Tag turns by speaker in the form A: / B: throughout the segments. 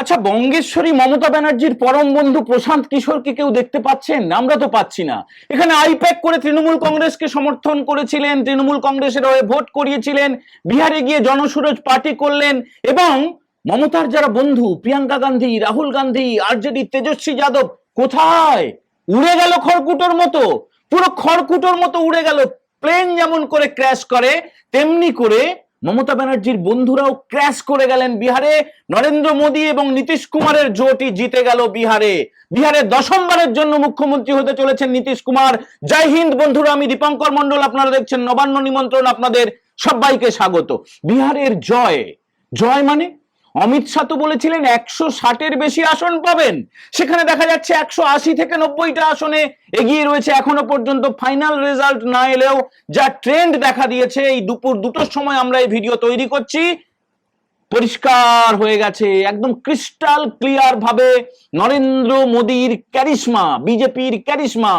A: আচ্ছা বঙ্গেশ্বরী মমতা ব্যানার্জির পরম বন্ধু প্রশান্ত কিশোরকে কেউ দেখতে পাচ্ছেন? আমরা তো পাচ্ছি না। এখানে আইপ্যাক করে তৃণমূল কংগ্রেসকে সমর্থন করেছিলেন, তৃণমূল কংগ্রেসের হয়ে ভোট করিয়েছিলেন, বিহারে গিয়ে জনসুরজ পার্টি করলেন এবং মমতার যারা বন্ধু, প্রিয়াঙ্কা গান্ধী, রাহুল গান্ধী, আরজেডি, তেজস্বী যাদব, কোথায়? উড়ে গেল খড়কুটোর মতো। পুরো খড়কুটোর মতো উড়ে গেল। প্লেন যেমন করে ক্র্যাশ করে, তেমনি করে মমতা ব্যানার্জির বন্ধুরাও ক্র্যাশ করে গেলেন বিহারে। নরেন্দ্র মোদী এবং নীতিশ কুমারের জোটই জিতে গেল বিহারে। বিহারে দশমবারের জন্য মুখ্যমন্ত্রী হতে চলেছেন নীতিশ কুমার। জয় হিন্দ বন্ধুরা, আমি দীপঙ্কর মন্ডল আপনারা দেখছেন নবান্ন নিমন্ত্রণ আপনাদের সবাইকে স্বাগত। বিহারের জয় জয় মানে? অমিত শাহ তো বলেছিলেন একশো ষাটের বেশি আসন পাবেন। সেখানে দেখা যাচ্ছে একশো আশি থেকে নব্বইটা আসনে এগিয়ে রয়েছে। এখনও পর্যন্ত ফাইনাল রেজাল্ট না এলেও যা ট্রেন্ড দেখা দিয়েছে, এই দুপুর দুটোর সময় আমরা এই ভিডিও তৈরি করছি। পরিষ্কার হয়ে গেছে, একদম ক্রিস্টাল ক্লিয়ার ভাবে নরেন্দ্র মোদীর ক্যারিশমা, বিজেপির ক্যারিশমা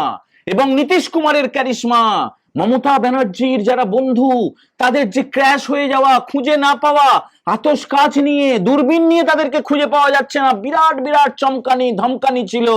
A: এবং নীতিশ কুমারের ক্যারিশমা। মমতা ব্যানার্জির যারা বন্ধু, তাদের যে ক্র্যাশ হয়ে যাওয়া, খুঁজে না পাওয়া, আতস কাজ নিয়ে, দূরবীন নিয়ে তাদেরকে খুঁজে পাওয়া যাচ্ছে না। বিরাট বিরাট চমকানি, ধমকানি ছিল।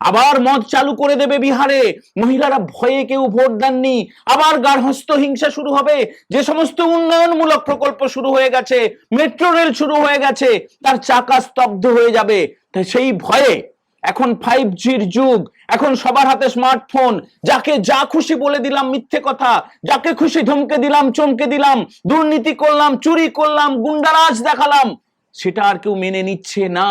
A: আবার মদ চালু করে দেবে বিহারে। মহিলারা ভয়ে কেউ ভোট দেননি। আবার গার্হস্থ হিংসা শুরু হবে। যে সমস্ত উন্নয়নমূলক প্রকল্প শুরু হয়ে গেছে, মেট্রো রেল শুরু হয়ে গেছে, তার চাকা স্তব্ধ হয়ে যাবে। তাই সেই ভয়ে এখন ফাইভ জির যুগ, এখন সবার হাতে স্মার্টফোন যাকে যা খুশি বলে দিলাম মিথ্যে কথা, যাকে খুশি ধমকে দিলাম, চমকে দিলাম, দুর্নীতি করলাম, চুরি করলাম, গুন্ডারাজ দেখালাম, সেটা আর কেউ মেনে নিচ্ছে না।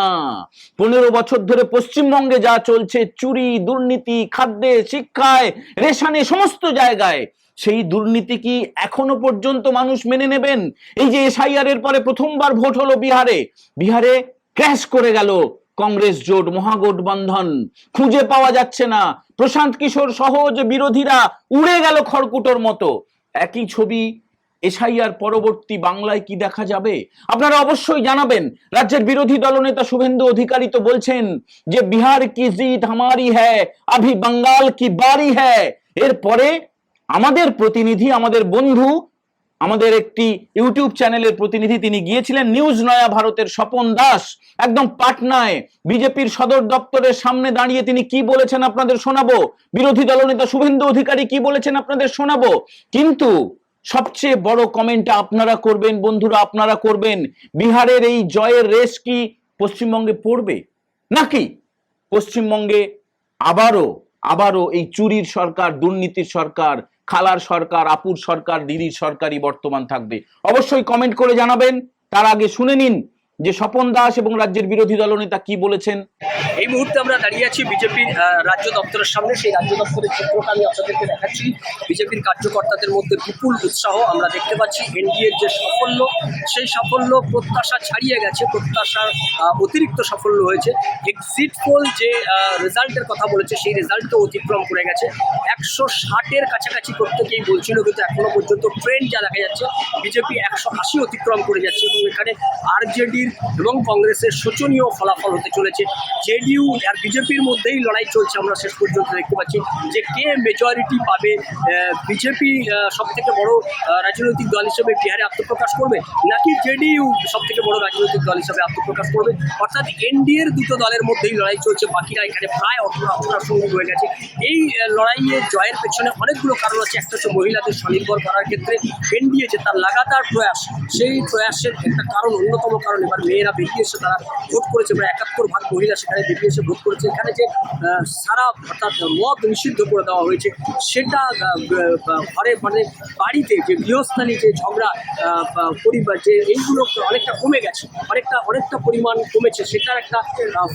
A: পনেরো বছর ধরে পশ্চিমবঙ্গে যা চলছে, চুরি, দুর্নীতি, খাদ্যে, শিক্ষায়, রেশনে, সমস্ত জায়গায়, সেই দুর্নীতি কি এখনও পর্যন্ত মানুষ মেনে নেবেন? এই যে এসআইআর এর পরে প্রথমবার ভোট হলো বিহারে বিহারে ক্র্যাশ করে গেল। কংগ্রেস জোট মহাগঠবন্ধন খুঁজে পাওয়া যাচ্ছে না। প্রশান্ত কিশোর সহজ বিরোধীরা উড়ে গেল খড়কুটোর মতো। একই ছবি এসআইআর পরবর্তী বাংলায় কি দেখা যাবে? আপনারা অবশ্যই জানাবেন। রাজ্যের বিরোধী দলনেতা শুভেন্দু অধিকারী তো বলছেন যে, বিহার কি জিত হামারি হ্যায়, আভি বাঙ্গাল কি বাড়ি হ্যায়। এরপরে আমাদের প্রতিনিধি, আমাদের বন্ধু আমাদের একটি ইউটিউব চ্যানেলের প্রতিনিধি তিনি গিয়েছিলেন নিউজ নয়া ভারতের স্বপন দাস, একদম পাটনায়। বিজেপির সদর দপ্তরের সামনে দাঁড়িয়ে তিনি কি বলেছেন আপনাদের শোনাবো? বিরোধী দলনেতা শুভেন্দু অধিকারী কি বলেছেন আপনাদের শোনাবো? কিন্তু সবচেয়ে বড় কমেন্টটা আপনারা করবেন, বন্ধুরা, আপনারা করবেন। বিহারের এই জয়ের রেস কি পশ্চিমবঙ্গে পড়বে? নাকি পশ্চিমবঙ্গে আবারও আবারও এই চুরির সরকার, দুর্নীতির সরকার খালার সরকার, আপুর সরকার, দিদির সরকারই বর্তমান থাকবে। অবশ্যই কমেন্ট করে জানাবেন। তার আগে শুনে নিন যে স্বপন দাস এবং রাজ্যের বিরোধী দলনেতা কি বলেছেন?
B: এই মুহূর্তে আমরা দাঁড়িয়ে আছি বিজেপির রাজ্য দপ্তরের সামনে। সেই রাজ্য দপ্তরের চিত্রটা আমি আপনাদেরকে দেখাচ্ছি। বিজেপির কার্যকর্তাদের মধ্যে বিপুল উৎসাহ আমরা দেখতে পাচ্ছি। এনডিএর যে সাফল্য, সেই সাফল্য প্রত্যাশা ছাড়িয়ে গেছে। প্রত্যাশার অতিরিক্ত সাফল্য হয়েছে। এক্সিট পোল যে রেজাল্টের কথা বলেছে, সেই রেজাল্টও অতিক্রম করে গেছে। একশো ষাটের কাছাকাছি করতে গিয়েই বলছিল, কিন্তু এখনও পর্যন্ত ট্রেন্ড যা দেখা যাচ্ছে, বিজেপি একশো আশি অতিক্রম করে যাচ্ছে। এবং এখানে আরজেডির এবং কংগ্রেসের শোচনীয় ফলাফল হতে চলেছে। জেডিইউ আর বিজেপির মধ্যেই লড়াই চলছে আমরা শেষ পর্যন্ত দেখতে পাচ্ছি যে কে মেজরিটি পাবে বিজেপি সব থেকে বড় রাজনৈতিক দল হিসেবে বিহারে আত্মপ্রকাশ করবে, নাকি জেডিইউ সব থেকে বড় রাজনৈতিক দল হিসেবে আত্মপ্রকাশ করবে? অর্থাৎ এনডিএর দুটো দলের মধ্যেই লড়াই চলছে, বাকিরা এখানে প্রায় অপরার সঙ্গে হয়ে গেছে। এই লড়াইয়ে জয়ের পেছনে অনেকগুলো কারণ আছে। একটা হচ্ছে মহিলাদের স্বনির্ভর করার ক্ষেত্রে এনডিএ যে তার লাগাতার প্রয়াস, সেই প্রয়াসের একটা কারণ, অন্যতম কারণ এবার মেয়েরা বেরিয়ে তারা ভোট করেছে, প্রায় একাত্তর ভাগ মহিলা সেখানে বেরিয়ে ভোট করেছে। এখানে যে সারা অর্থাৎ মদ নিষিদ্ধ করে দেওয়া হয়েছে, সেটা ঘরে মানে বাড়িতে যে গৃহস্থালী যে ঝগড়া পরিবার যে এইগুলো অনেকটা কমে গেছে। অনেকটা অনেকটা পরিমাণ কমেছে। সেটার একটা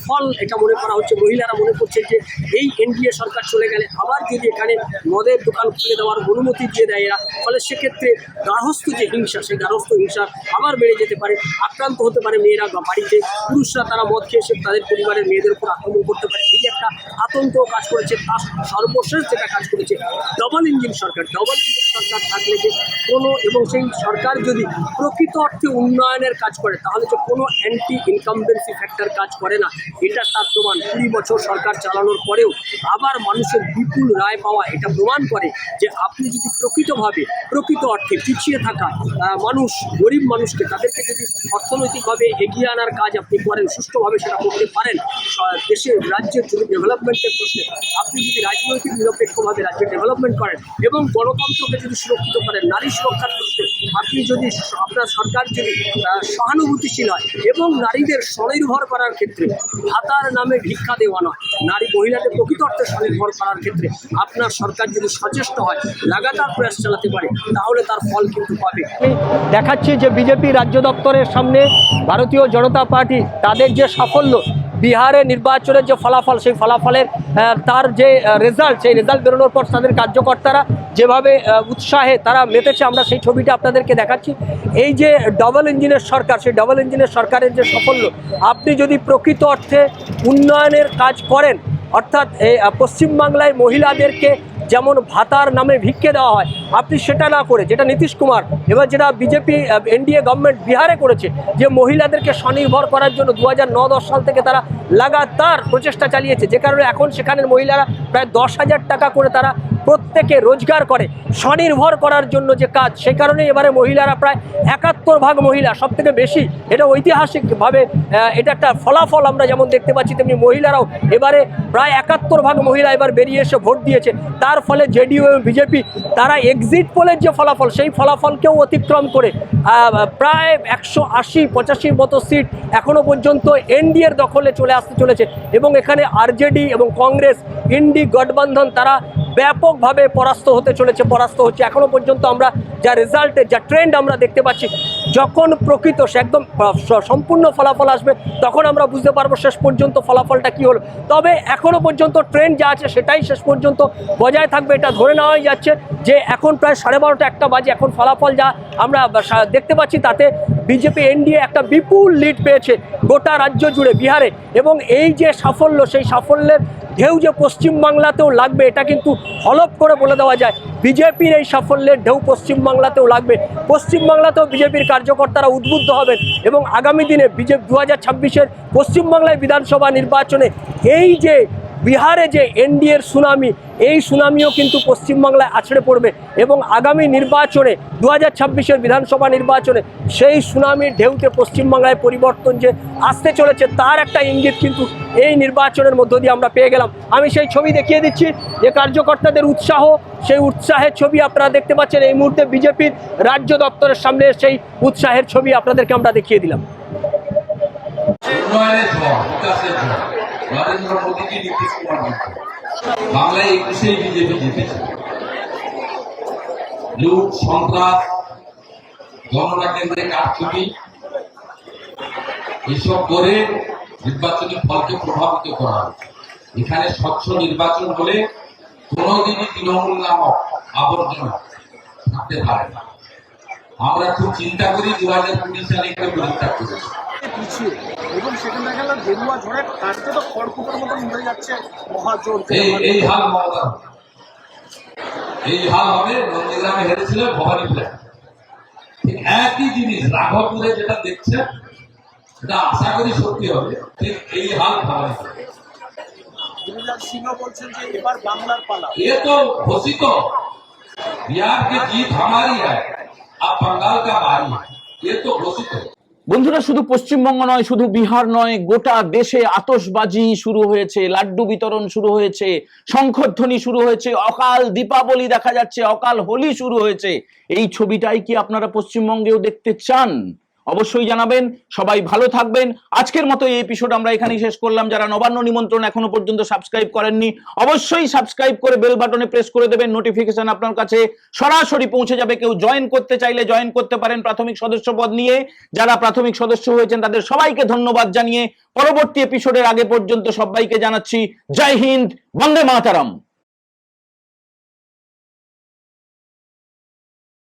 B: ফল এটা মনে করা হচ্ছে, মহিলারা মনে করছে যে এই এনডিএ সরকার চলে গেলে আবার যদি এখানে মদের দোকান খুলে দেওয়ার অনুমতি দিয়ে দেয় এরা, ফলে সেক্ষেত্রে গার্হস্থ যে হিংসা, সেই গার্হস্থ হিংসা আবার বেড়ে যেতে পারে, আক্রান্ত হতে পারে। মেয়েরা বা বাড়িতে পুরুষরা তারা মদ খেয়ে এসে তাদের পরিবারের মেয়েদের উপর আক্রমণ করতে পারে। এই একটা আতঙ্ক কাজ করেছে তার সর্বশেষ যেটা কাজ করেছে ডবল ইঞ্জিন সরকার। ডবল ইঞ্জিন সরকার থাকলে যে কোনো এবং সেই সরকার যদি প্রকৃত অর্থে উন্নয়নের কাজ করে, তাহলে যে কোনো অ্যান্টি ইনকামবেন্সি ফ্যাক্টর কাজ করে না। এটা তার প্রমাণ। কুড়ি বছর সরকার চালানোর পরেও আবার মানুষের বিপুল রায় পাওয়া এটা প্রমাণ করে যে আপনি যদি প্রকৃতভাবে, প্রকৃত অর্থে পিছিয়ে থাকা মানুষ, গরিব মানুষকে তাদেরকে যদি অর্থনৈতিকভাবে
C: সুষ্ঠুভাবে এগিয়ে আনার কাজ আপনি করেন, সুষ্ঠুভাবে সেটা করতে পারেন দেশের রাজ্যের যদি ডেভেলপমেন্টের প্রশ্নে আপনি যদি রাজনৈতিক নিরপেক্ষভাবে রাজ্যের ডেভেলপমেন্ট করেন এবং গণতন্ত্রকে যদি সুরক্ষিত করেন, নারী সুরক্ষার প্রশ্নে আপনি যদি আপনার সরকার যদি সহানুভূতিশীল হয় এবং নারীদের স্বনির্ভর করার ক্ষেত্রে ভাতার নামে ভিক্ষা দেওয়া নয়, নারী মহিলাদের প্রকৃত অর্থে স্বনির্ভর করার ক্ষেত্রে আপনার সরকার যদি সচেষ্ট হয়, লাগাতার প্রয়াস চালাতে পারে, তাহলে তার ফল কিন্তু পাবে।
B: দেখাচ্ছি যে বিজেপি রাজ্য দপ্তরের সামনে ভারতীয় জনতা পার্টি তাদের যে সাফল্য, বিহারে নির্বাচনের যে ফলাফল, সেই ফলাফলের তার যে রেজাল্ট সেই রেজাল্ট বেরোনোর পর তাদের কার্যকর্তারা যেভাবে উৎসাহে তারা মেতেছে, আমরা সেই ছবিটা আপনাদেরকে দেখাচ্ছি। এই যে ডবল ইঞ্জিনের সরকার, সেই ডবল ইঞ্জিনের সরকারের যে সাফল্য, আপনি যদি প্রকৃত অর্থে উন্নয়নের কাজ করেন, অর্থাৎ পশ্চিমবাংলায় মহিলাদেরকে যেমন ভাতার নামে ভিক্ষে দেওয়া হয়, আপনি সেটা না করে, যেটা নীতিশ কুমার, এবার যেটা বিজেপি এনডিএ গভর্নমেন্ট বিহারে করেছে, যে মহিলাদেরকে স্বনির্ভর করার জন্য দু হাজার দশ সাল থেকে তারা লাগাতার প্রচেষ্টা চালিয়েছে, যে কারণে এখন সেখানের মহিলারা প্রায় দশ হাজার টাকা করে তারা প্রত্যেকে রোজগার করে, স্বনির্ভর করার জন্য যে কাজ, সে কারণে এবারে মহিলারা প্রায় একাত্তর ভাগ মহিলা সব থেকে বেশি। এটা ঐতিহাসিকভাবে এটা একটা ফলাফল আমরা যেমন দেখতে পাচ্ছি, তেমনি মহিলারাও এবারে প্রায় একাত্তর ভাগ মহিলা এবার বেরিয়ে এসে ভোট দিয়েছে। তার ফলে জেডিইউ এবং বিজেপি, তারা এক্সিট পোলের যে ফলাফল, সেই ফলাফলকেও অতিক্রম করে প্রায় একশো আশি, পঁচাশির মতো সিট এখনও পর্যন্ত এনডিএর দখলে চলে আসতে চলেছে। এবং এখানে আরজেডি এবং কংগ্রেস, ইন্ডি, গঠবন্ধন, তারা ব্যাপকভাবে পরাস্ত হতে চলেছে, পরাস্ত হচ্ছে। এখনও পর্যন্ত আমরা যা রেজাল্টে যা ট্রেন্ড আমরা দেখতে পাচ্ছি, যখন প্রকৃত সে একদম সম্পূর্ণ ফলাফল আসবে, তখন আমরা বুঝতে পারব শেষ পর্যন্ত ফলাফলটা কি হলো। তবে এখনও পর্যন্ত ট্রেন্ড যা আছে, সেটাই শেষ পর্যন্ত বজায় থাকবে। এটা ধরে নেওয়াই যাচ্ছে যে, এখন প্রায় সাড়ে বারোটা একটা বাজে, এখন ফলাফল যা আমরা দেখতে পাচ্ছি, তাতে বিজেপি, এনডিএ একটা বিপুল লিড পেয়েছে গোটা রাজ্য জুড়ে, বিহারে। এবং এই যে সাফল্য, সেই সাফল্যের ঢেউ যে পশ্চিমবাংলাতেও লাগবে, এটা কিন্তু হলপ করে বলে দেওয়া যায়। বিজেপির এই সাফল্যের ঢেউ পশ্চিমবাংলাতেও লাগবে। পশ্চিমবাংলাতেও বিজেপির কার্যকর্তারা উদ্বুদ্ধ হবেন এবং আগামী দিনে বিজেপি দু হাজার ছাব্বিশের পশ্চিমবাংলায় বিধানসভা নির্বাচনে এই যে বিহারে যে এনডিএর সুনামি এই সুনামিও কিন্তু পশ্চিমবাংলায় আছড়ে পড়বে এবং আগামী নির্বাচনে দু হাজার বিধানসভা নির্বাচনে সেই সুনামির ঢেউতে পশ্চিমবাংলায় পরিবর্তন যে আসতে চলেছে তার একটা ইঙ্গিত কিন্তু এই নির্বাচনের মধ্য দিয়ে আমরা পেয়ে গেলাম। আমি সেই ছবি দেখিয়ে দিচ্ছি, যে কার্যকর্তাদের উৎসাহ, সেই উৎসাহের ছবি আপনারা দেখতে পাচ্ছেন। এই মুহূর্তে বিজেপির রাজ্য দপ্তরের সামনে সেই উৎসাহের ছবি আপনাদেরকে আমরা দেখিয়ে দিলাম।
D: নরেন্দ্র মোদীজি নীতিশ কুমার বাংলায় একুশেই বিজেপি জিতেছে। লুট, সন্ত্রাস, গণনা কেন্দ্রে কারচুপি, এসব করে নির্বাচনী ফলকে প্রভাবিত করা এখানে স্বচ্ছ নির্বাচন হলে কোনোদিনই তৃণমূল নামক আবর্জনা থাকতে পারে না। আমরা খুব চিন্তা করি দু হাজার কুড়ি সালে এখানে পরীক্ষা করেছি।
E: এবং সেখানে দেখা গেল গেরুয়া ঝড়ে কার্যত খড়কুটোর মতন উড়ে যাচ্ছে মহাজোর
D: এই এই হাল মমতা এই হাল হবে নন্দীগ্রামে হেরেছিল ভবানী ফ্ল্যাট ঠিক একই জিনিস রাঘবপুরে যেটা দেখছে সেটা আশা করি সত্যি হবে ঠিক এই হাল ভবানী flat।
E: গিরিরাজ সিংহ বলছেন যে এবার বাংলার পালা
D: ये तो घोषित हो बिहार की जीत हमारी है अब बंगाल का बारी है ये तो घोषित हो
A: বন্ধুরা, শুধু পশ্চিমবঙ্গ নয়, শুধু বিহার নয়, গোটা দেশে আতসবাজি শুরু হয়েছে, লাড্ডু বিতরণ শুরু হয়েছে শঙ্খধ্বনি শুরু হয়েছে, অকাল দীপাবলি দেখা যাচ্ছে, অকাল হোলি শুরু হয়েছে। এই ছবিটাই কি আপনারা পশ্চিমবঙ্গেও দেখতে চান? অবশ্যই জানাবেন। সবাই ভালো থাকবেন। আজকের মতো এই এপিসোড আমরা এখানেই শেষ করলাম। যারা নবান্ন নিমন্ত্রণ এখনও পর্যন্ত সাবস্ক্রাইব করেননি, অবশ্যই সাবস্ক্রাইব করে বেল বাটনে প্রেস করে দেবেন। নোটিফিকেশন আপনার কাছে সরাসরি পৌঁছে যাবে। কেউ জয়েন করতে চাইলে জয়েন করতে পারেন প্রাথমিক সদস্য পদ নিয়ে। যারা প্রাথমিক সদস্য হয়েছেন, তাদের সবাইকে ধন্যবাদ জানিয়ে পরবর্তী এপিসোডের আগে পর্যন্ত সবাইকে জানাচ্ছি। জয় হিন্দ, বন্দে মাতারাম।